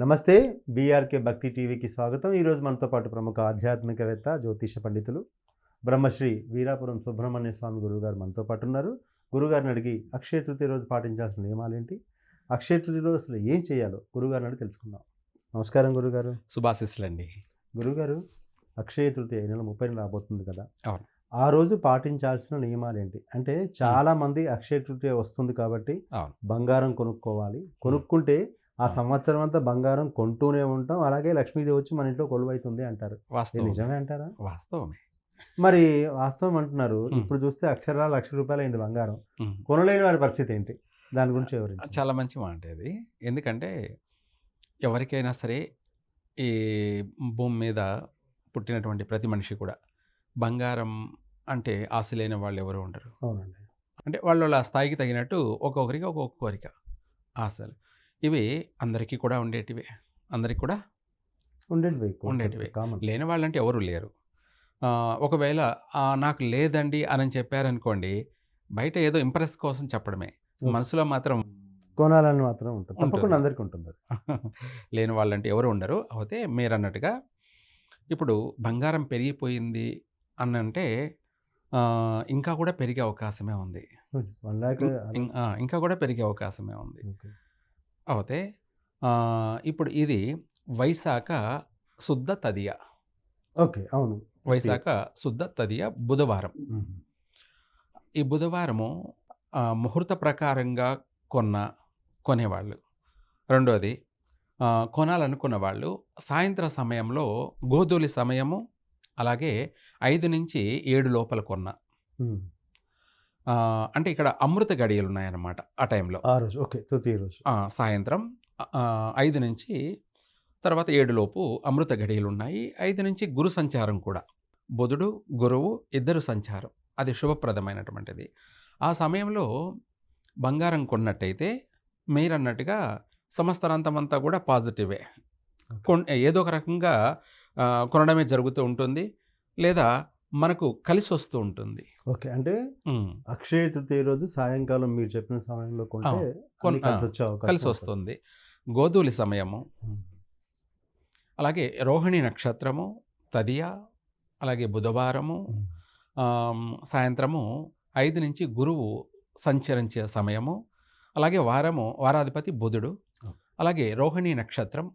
నమస్తే బీఆర్కే భక్తి టీవీకి స్వాగతం. ఈరోజు మనతో పాటు ప్రముఖ ఆధ్యాత్మికవేత్త జ్యోతిష పండితులు బ్రహ్మశ్రీ వీరాపురం సుబ్రహ్మణ్య స్వామి గురువుగారు మనతో పాటు ఉన్నారు. గురుగారిని అడిగి అక్షయ తృతీయ రోజు పాటించాల్సిన నియమాలు ఏంటి అక్షయ తృతీయ రోజు అసలు ఏం చేయాలో గురుగారిని అడిగి తెలుసుకుందాం. నమస్కారం గురుగారు శుభాశిస్సులండి. గురుగారు అక్షయ తృతీయ నెల ముప్పై రాబోతుంది కదా? అవును. ఆ రోజు పాటించాల్సిన నియమాలు ఏంటి అంటే చాలా మంది అక్షయ తృతీయ వస్తుంది కాబట్టి. బంగారం కొనుక్కోవాలి. కొనుక్కుంటే ఆ. సంవత్సరం అంతా బంగారం కొంటూనే ఉంటాం. అలాగే లక్ష్మీదేవి వచ్చి మన ఇంట్లో కొలువైతుంది అంటారు. నిజమే అంటారా? వాస్తవమే. మరి వాస్తవం అంటున్నారు. ఇప్పుడు చూస్తే అక్షరాల లక్ష రూపాయలు అయింది బంగారం. కొనలేని వారి పరిస్థితి ఏంటి? దాని గురించి వివరించండి చాలా మంచి మాట ఇది ఎందుకంటే ఎవరికైనా సరే ఈ భూమి మీద పుట్టినటువంటి ప్రతి మనిషి కూడా బంగారం అంటే ఆశ లేని వాళ్ళు ఎవరు ఉండరు. అవునండి. అంటే వాళ్ళ వాళ్ళ స్థాయికి తగినట్టు ఒక్కొక్కరికి ఒక్కొక్క కోరిక ఆశలు. ఇవి అందరికీ కూడా ఉండేటివే. అందరికి కూడా ఉండేటివి ఉండేటివి. కామన్. లేని వాళ్ళంటే ఎవరు లేరు. ఒకవేళ "ఆ, నాకు లేదండి అని చెప్పారనుకోండి బయట ఏదో ఇంప్రెస్ కోసం చెప్పడమే. మనసులో మాత్రం కొనాలని మాత్రం ఉంటుంది. తప్పకుండా అందరికీ ఉంటుంది. లేని వాళ్ళంటే ఎవరు ఉండరు. అయితే మీరు అన్నట్టుగా ఇప్పుడు బంగారం పెరిగిపోయింది అని అంటే ఇంకా కూడా పెరిగే అవకాశమే ఉంది. ఇంకా కూడా పెరిగే అవకాశమే ఉంది. ఆ, ఇప్పుడు ఇది వైశాఖ శుద్ధ తదియ. ఓకే. అవును. వైశాఖ శుద్ధ తదియ బుధవారం. ఈ బుధవారము ముహూర్త ప్రకారంగా కొన్న కొనేవాళ్ళు. రెండోది కొనాలనుకున్న వాళ్ళు సాయంత్ర సమయంలో గోధూలి సమయము అలాగే ఐదు నుంచి ఏడు లోపల కొన్న. అంటే ఇక్కడ అమృత గడియలు ఉన్నాయన్నమాట ఆ టైంలో. ఆ రోజు. ఓకే. తృతీయ రోజు. సాయంత్రం ఐదు నుంచి తర్వాత ఏడు లోపు అమృత గడియలు ఉన్నాయి ఐదు నుంచి గురు సంచారం కూడా. బుధుడు గురువు ఇద్దరు సంచారం. అది శుభప్రదమైనటువంటిది. ఆ సమయంలో బంగారం కొన్నట్టయితే మీరన్నట్టుగా సంవత్సరాంతమంతా కూడా పాజిటివే. కొన్ ఏదో ఒక రకంగా కొనడమే జరుగుతూ ఉంటుంది. లేదా మనకు కలిసి వస్తూ ఉంటుంది. ఓకే. అంటే అక్షయ తృతీయ రోజు సాయంకాలం మీరు చెప్పిన సమయంలో కలిసి. వస్తుంది. గోధూలి సమయము. అలాగే రోహిణి నక్షత్రము తదియ అలాగే బుధవారము సాయంత్రము ఐదు నుంచి గురువు సంచరించే సమయము. అలాగే వారము వారాధిపతి బుధుడు. అలాగే రోహిణి నక్షత్రం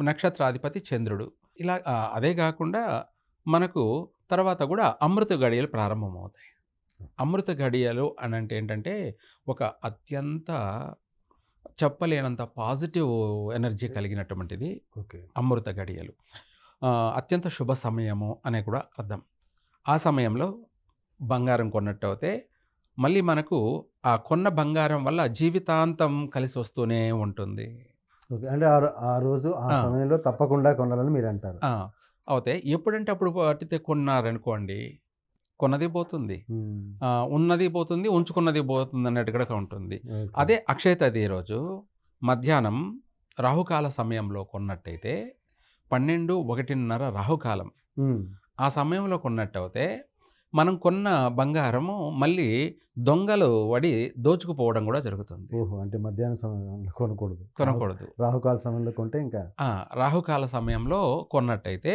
నక్షత్రాధిపతి చంద్రుడు. ఇలా అదే కాకుండా మనకు తర్వాత కూడా అమృత గడియలు ప్రారంభమవుతాయి. అమృత గడియలు అని అంటే ఏంటంటే ఒక అత్యంత చెప్పలేనంత పాజిటివ్ ఎనర్జీ కలిగినటువంటిది ఓకే. అమృత గడియలు అత్యంత శుభ సమయము అనే కూడా అర్థం. ఆ సమయంలో బంగారం కొన్నట్టు అయితే మళ్ళీ మనకు ఆ కొన్న బంగారం వల్ల జీవితాంతం కలిసి వస్తూనే ఉంటుంది. ఓకే. అంటే ఆ రోజు ఆ. సమయంలో తప్పకుండా కొనాలని మీరు అంటారు అయితే ఎప్పుడంటే అప్పుడు పట్టితే కొన్నారనుకోండి కొన్నది పోతుంది ఉన్నది పోతుంది ఉంచుకున్నది పోతుంది అన్నట్టు కూడా ఉంటుంది. అదే అక్షయ తదియ రోజు మధ్యాహ్నం రాహుకాల సమయంలో కొన్నట్టయితే పన్నెండు ఒకటిన్నర రాహుకాలం. ఆ సమయంలో కొన్నట్టయితే మనం కొన్న బంగారము మళ్ళీ దొంగలు వడి దోచుకుపోవడం కూడా జరుగుతుంది. ఓహో! అంటే మధ్యాహ్నం సమయంలో కొనకూడదు. కొనకూడదు. రాహు- రాహుకాల సమయంలో కొంటే ఇంకా రాహుకాల సమయంలో కొన్నట్టయితే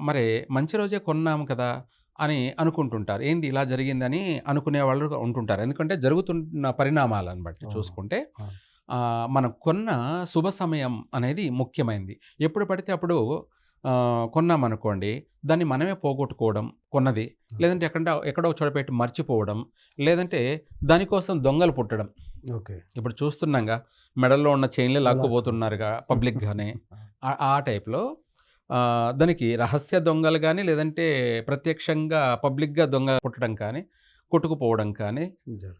మరి మంచి రోజే కొన్నాము కదా! అని అనుకుంటుంటారు. ఏంది ఇలా జరిగిందని అనుకునే వాళ్ళు ఉంటుంటారు. ఎందుకంటే జరుగుతున్న పరిణామాలను బట్టి. చూసుకుంటే మనం కొన్న శుభ సమయం అనేది ముఖ్యమైనది ఎప్పుడు పడితే అప్పుడు ఆ, కొన్నామనుకోండి దాన్ని మనమే పోగొట్టుకోవడం కొన్నది. లేదంటే ఎక్కడ ఎక్కడో చోటపెట్టి మర్చిపోవడం లేదంటే దానికోసం దొంగలు పుట్టడం. ఓకే. ఇప్పుడు చూస్తున్నాగా మెడల్లో ఉన్న చైన్లే లాక్కుపోతున్నారుగా పబ్లిక్గానే. ఆ- ఆ టైప్లో దానికి రహస్య దొంగలు కానీ లేదంటే ప్రత్యక్షంగా పబ్లిక్గా దొంగ పుట్టడం కానీ కొట్టుకుపోవడం కానీ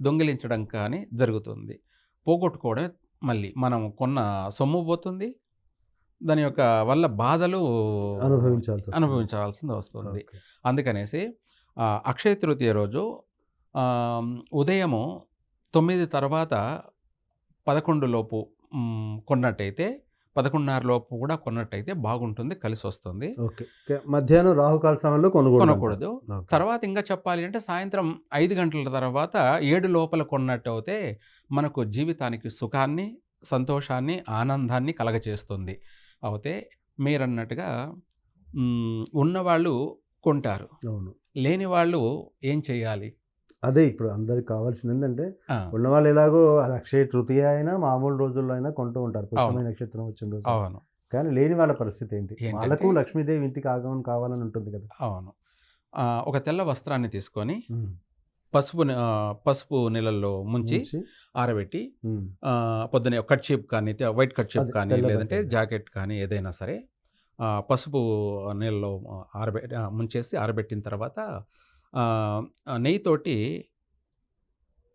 దొంగిలించడం కానీ జరుగుతుంది. పోగొట్టుకోవడం మళ్ళీ మనం కొన్న సొమ్ము పోతుంది. దాని యొక్క వల్ల బాధలు అనుభవించాల్సి వస్తుంది. అనుభవించాల్సింది వస్తుంది. అందుకనేసి అక్షయ తృతీయ రోజు ఉదయము తొమ్మిది తర్వాత పదకొండు లోపు మ్, కొన్నట్టయితే పదకొండున్నర లోపు కూడా కొన్నట్టయితే బాగుంటుంది కలిసి వస్తుంది. మధ్యాహ్నం రాహుకాల సమయంలో కొనకూడదు. తర్వాత ఇంకా చెప్పాలి అంటే సాయంత్రం ఐదు గంటల తర్వాత ఏడు లోపల కొన్నట్టు అయితే మనకు జీవితానికి సుఖాన్ని సంతోషాన్ని ఆనందాన్ని కలగచేస్తుంది అయితే మీరన్నట్టుగా ఉన్నవాళ్ళు కొంటారు. అవును. లేని వాళ్ళు ఏం చేయాలి? అదే ఇప్పుడు అందరికి కావాల్సింది ఏంటంటే ఉన్నవాళ్ళు ఎలాగో అది అక్షయ తృతీయ అయినా మామూలు రోజుల్లో అయినా కొంటూ ఉంటారు. పుష్యమైన నక్షత్రం వచ్చిన రోజు అవును. కానీ లేని వాళ్ళ పరిస్థితి ఏంటి? వాళ్ళకు లక్ష్మీదేవి ఇంటికి ఆగమని కావాలని ఉంటుంది కదా. అవును. ఒక తెల్ల వస్త్రాన్ని తీసుకొని. పసుపు ని- ఆ, పసుపు నీళ్ళల్లో ముంచి ఉంచి, ఆరబెట్టి ఉమ్, ఆ, పొద్దునే కట్ షేప్ కానీ తే- వైట్ కట్ షేప్ అదే, కానీ తెల్ల లేదంటే. జాకెట్ కానీ ఏదైనా సరే ఆ, పసుపు నీళ్ళలో ఆరబె ఆ, ముంచేసి ఆరబెట్టిన తర్వాత ఆ, ఆ నెయ్యితోటి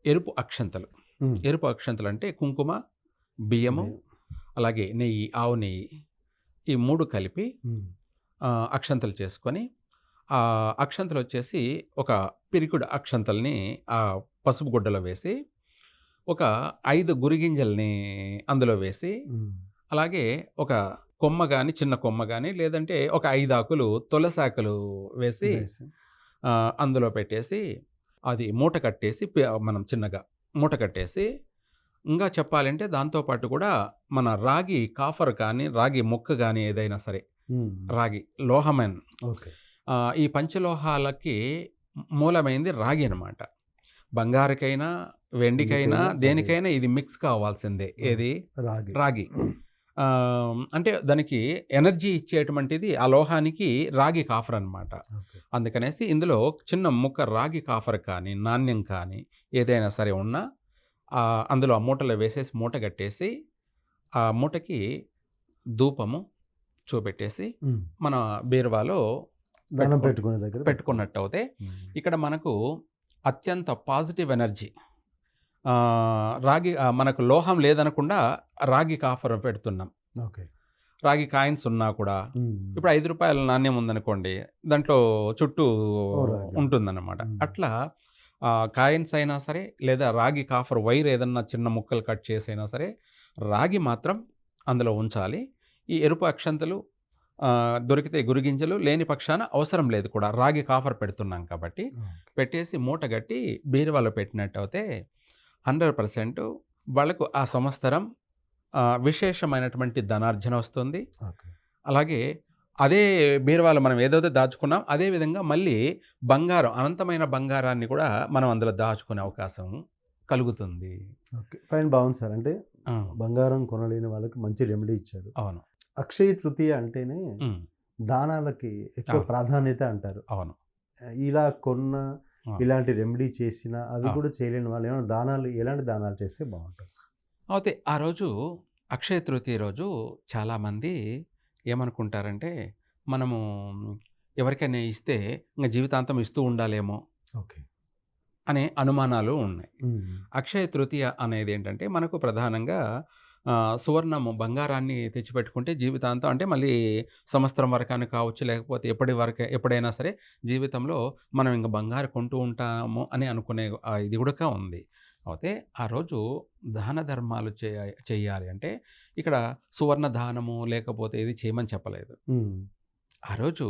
ఎరుపు అక్షంతలు ఉమ్. ఎరుపు అక్షంతలు అంటే కుంకుమ బియ్యము అలాగే నెయ్యి ఆవు నెయ్యి ఈ మూడు కలిపి ఉమ్, ఆ, అక్షంతలు చేసుకొని ఆ అక్షంతలు వచ్చేసి ఒక పిరికుడు అక్షంతల్ని ఆ పసుపు గుడ్డలో వేసి ఒక ఐదు గురిగింజల్ని అందులో వేసి. అలాగే ఒక కొమ్మ కానీ చిన్న కొమ్మ కానీ లేదంటే ఒక ఐదు ఆకులు తులసాకులు వేసి అందులో పెట్టేసి అది మూట కట్టేసి మనం చిన్నగా మూట కట్టేసి ఇంకా చెప్పాలంటే దాంతోపాటు కూడా మన రాగి కాఫర్ కానీ రాగి ముక్క కానీ ఏదైనా సరే రాగి లోహమైన. ఈ పంచలోహాలకి మూలమైంది రాగి అనమాట బంగారుకైనా వెండికైనా దేనికైనా ఇది మిక్స్ కావాల్సిందే. ఏది? రాగి. రాగి. అంటే దానికి ఎనర్జీ ఇచ్చేటువంటిది ఆ లోహానికి రాగి కాఫర్ అనమాట అందుకనేసి ఇందులో చిన్న ముక్క రాగి కాఫర్ కానీ నాణ్యం కానీ ఏదైనా సరే ఉన్నా అందులో ఆ మూటలో వేసేసి మూట కట్టేసి ఆ మూటకి ధూపము చూపెట్టేసి. మన బీరువాలో దానం పెట్టుకో- పెట్టుకునే దగ్గర పెట్టుకున్నట్టు ఉమ్. ఇక్కడ మనకు అత్యంత పాజిటివ్ ఎనర్జీ రాగి మనకు లోహం లేదనకుండా రాగి కాఫర్ పెడుతున్నాం ఓకే రాగి కాయిన్స్ ఉన్నా కూడా. ఇప్పుడు ఐదు రూపాయల నాణ్యం ఉందనుకోండి దాంట్లో చుట్టూ. ఉంటుందన్నమాట. అట్లా కాయిన్స్ అయినా సరే లేదా రాగి కాఫర్ వైర్ ఏదన్నా చిన్న ముక్కలు కట్ చేసి అయినా సరే రాగి మాత్రం అందులో ఉంచాలి ఈ ఎరుపు అక్షంతలు దొరికితే గురిగింజలు లేని పక్షాన అవసరం లేదు కూడా. రాగి కాఫర్ పెడుతున్నాం కాబట్టి పెట్టేసి మూట కట్టి బీరువాలో పెట్టినట్టు అయితే హండ్రెడ్ పర్సెంట్ వాళ్ళకు ఆ సంవత్సరం విశేషమైనటువంటి ధనార్జన వస్తుంది. అలాగే అదే బీరువాలో మనం ఏదైతే దాచుకున్నాం అదే విధంగా మళ్ళీ బంగారం అనంతమైన బంగారాన్ని కూడా మనం అందులో దాచుకునే అవకాశం కలుగుతుంది. ఓకే. ఫైన్ బాగుంది సార్. అంటే బంగారం కొనలేని వాళ్ళకి మంచి రెమెడీ ఇచ్చారు. అవును. అక్షయ తృతీయ అంటేనే దానాలకి ఎక్కువ. ప్రాధాన్యత అంటారు అవును ఇలా కొన్న. ఇలాంటి రెమెడీ చేసిన అవి. కూడా చేయలేని వాళ్ళు ఏమైనా దానాలు ఎలాంటి దానాలు చేస్తే బాగుంటుంది అయితే ఆ రోజు అక్షయ తృతీయ రోజు చాలామంది ఏమనుకుంటారంటే మనము ఎవరికైనా ఇస్తే ఇంకా జీవితాంతం ఇస్తూ ఉండాలేమో ఓకే అనే అనుమానాలు ఉన్నాయి. అక్షయ తృతీయ అనేది ఏంటంటే మనకు ప్రధానంగా సువర్ణము బంగారాన్ని తెచ్చిపెట్టుకుంటే జీవితాంతం అంటే మళ్ళీ సంవత్సరం వరకని కావచ్చు లేకపోతే ఎప్పటి వరకు ఎప్పుడైనా సరే జీవితంలో మనం ఇంకా బంగారు కొంటూ ఉంటాము అని అనుకునే ఇది కూడా ఉంది. అయితే ఆ రోజు దాన ధర్మాలు చేయ చేయాలి అంటే ఇక్కడ సువర్ణ దానము లేకపోతే ఇది చేయమని చెప్పలేదు. ఆ రోజు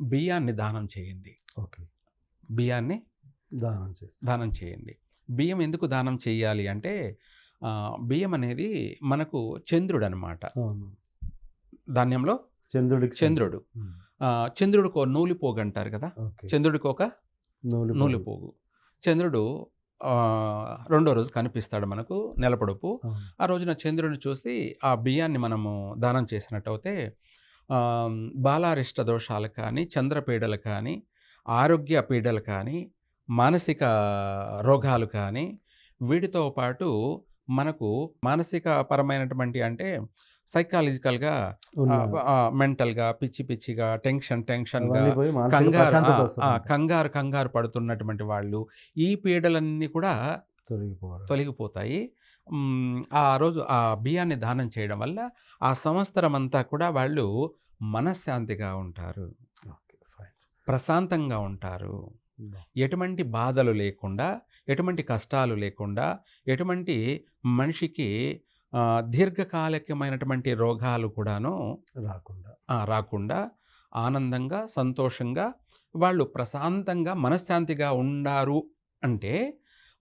బియ్యాన్ని దానం చేయండి. ఓకే. బియ్యాన్ని దానం చేస్తే దానం చేయండి. బియ్యం ఎందుకు దానం చేయాలి అంటే బియ్యం అనేది మనకు చంద్రుడు అనమాట ధాన్యంలో చంద్రుడికి చంద్రుడు. చంద్రుడికి ఒక నూలిపోగు అంటారు కదా? చంద్రుడికి ఒక నూలు నూలిపోగు చంద్రుడు రెండో రోజు కనిపిస్తాడు మనకు నెలపొడుపు. ఆ రోజున చంద్రుడిని చూసి ఆ బియ్యాన్ని మనము దానం చేసినట్టయితే బాలారిష్ట దోషాలు కానీ చంద్రపీడలు కానీ ఆరోగ్య పీడలు కానీ మానసిక రోగాలు కానీ వీటితో పాటు మనకు మానసిక పరమైనటువంటి అంటే సైకాలజికల్గా మెంటల్గా పిచ్చి పిచ్చిగా టెన్షన్ టెన్షన్గా కంగారు. కంగారు కంగారు పడుతున్నటువంటి వాళ్ళు ఈ పీడలన్నీ కూడా తొలగిపోతాయి. ఆ రోజు ఆ బియ్యాన్ని దానం చేయడం వల్ల ఆ సంవత్సరం అంతా కూడా వాళ్ళు మనశ్శాంతిగా ఉంటారు. ప్రశాంతంగా ఉంటారు. ఎటువంటి బాధలు లేకుండా ఎటువంటి కష్టాలు లేకుండా ఎటువంటి మనిషికి దీర్ఘకాలికమైనటువంటి రోగాలు కూడాను రాకుండా. రాకుండా ఆనందంగా సంతోషంగా వాళ్ళు ప్రశాంతంగా మనశ్శాంతిగా ఉండారు అంటే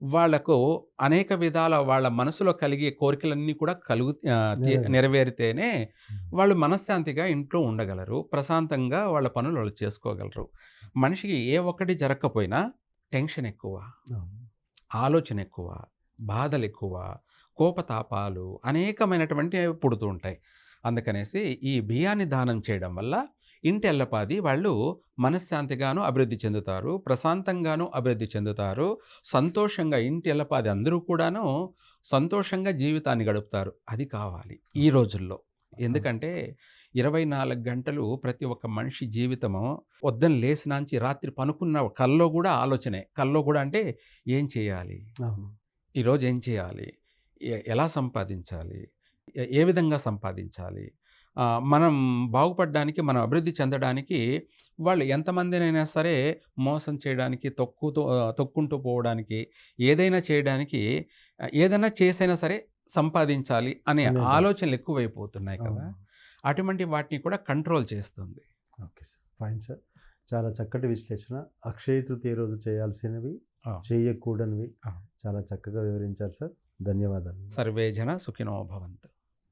వాళ్ళకు అనేక విధాల వాళ్ళ మనసులో కలిగే కోరికలన్నీ కూడా కలుగు. నెరవేరితేనే వాళ్ళు మనశ్శాంతిగా ఇంట్లో ఉండగలరు ప్రశాంతంగా వాళ్ళ పనులు వాళ్ళు చేసుకోగలరు. మనిషికి ఏ ఒక్కటి జరగకపోయినా టెన్షన్ ఎక్కువ. ఆలోచన ఎక్కువ బాధలు ఎక్కువ కోపతాపాలు అనేకమైనటువంటి పుడుతూ ఉంటాయి. అందుకనేసి ఈ బియ్యాన్ని దానం చేయడం వల్ల ఇంటి ఎల్లపాది వాళ్ళు మనశ్శాంతిగాను అభివృద్ధి చెందుతారు ప్రశాంతంగాను అభివృద్ధి చెందుతారు సంతోషంగా ఇంటి ఎల్లపాది అందరూ కూడాను సంతోషంగా జీవితాన్ని గడుపుతారు. అది కావాలి ఈ రోజుల్లో. ఎందుకంటే ఇరవై నాలుగు గంటలు ప్రతి ఒక్క మనిషి జీవితము పొద్దున్న లేసినాంచి రాత్రి పనుకున్న కల్లో కూడా ఆలోచనే. కల్లో కూడా అంటే ఏం చేయాలి? ఈరోజు ఏం చేయాలి? ఎలా సంపాదించాలి? ఏ విధంగా సంపాదించాలి? మనం బాగుపడడానికి మనం అభివృద్ధి చెందడానికి వాళ్ళు ఎంతమందినైనా సరే మోసం చేయడానికి తొక్కుతూ తొక్కుంటూ పోవడానికి ఏదైనా చేయడానికి ఏదైనా చేసైనా సరే సంపాదించాలి అనే. ఆలోచనలు ఎక్కువైపోతున్నాయి కదా. అటువంటి వాటిని కూడా కంట్రోల్ చేస్తుంది. Okay sir. Fine sir. చాలా చక్కటి విశ్లేషణ. అక్షయ తృతీయ రోజు చేయాల్సినవి. చేయకూడనివి. చాలా చక్కగా వివరించారు సార్. ధన్యవాదాలు. సర్వే జన సుఖినో భవంతు.